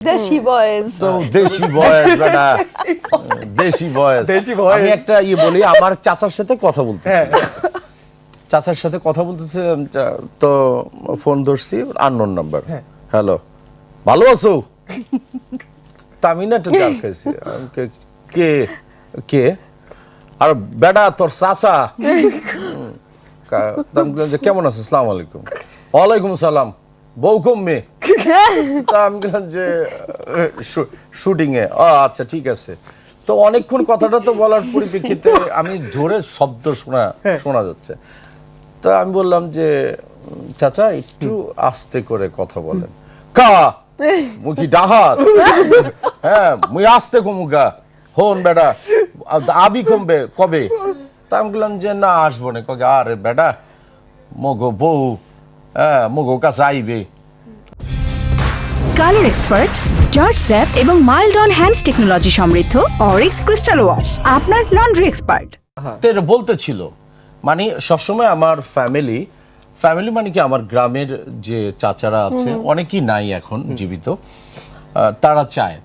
দেশি বয়েজ তো দেশি বয়স বেটা দেশি বয়স দেশি বয়স। আমি একটা ইয়ে বলি আমার চাচার সাথে কথা বলতে চাচার সাথে কথা বলতেছিলাম তো ফোন ধরছি আননোন নাম্বার হ্যালো ভালো আছো? তা আমি না একটা জাল খাইছি। কে- কে আর বেটা তোর চাচা? কেমন আছে? সালাম আলাইকুম। ওয়ালাইকুম সালাম বউ কমবে তা আমি বললাম যে শুটিং ও আচ্ছা ঠিক আছে। তো অনেকক্ষণ কথাটা তো বলার পরিপ্রেক্ষিতে আমি জোরে শব্দ শোনা শোনা যাচ্ছে। তা আমি বললাম যে চাচা একটু আস্তে করে কথা বলেন। কা? মুখি ডাহাত? হ্যাঁ মুই আস্তে কমুগা হন বেটা। আবি কমবে কবে? তা আমি বললাম যে না আসব না। কবে আরে বেটা মগো বউ হ্যাঁ মগো কাছে আইবে। কালার এক্সপার্ট জর্জ স্যাপ এবং মাইল্ড অন হ্যান্ডস টেকনোলজি সমৃদ্ধ অরিক্স ক্রিস্টাল ওয়াশ আপনার লন্ড্রি এক্সপার্ট। বলতে ছিল মানে সবসময় আমার ফ্যামিলি ফ্যামিলি মানে কি আমার গ্রামের যে চাচারা আছে অনেকেই নাই এখন জীবিত তারা চায়।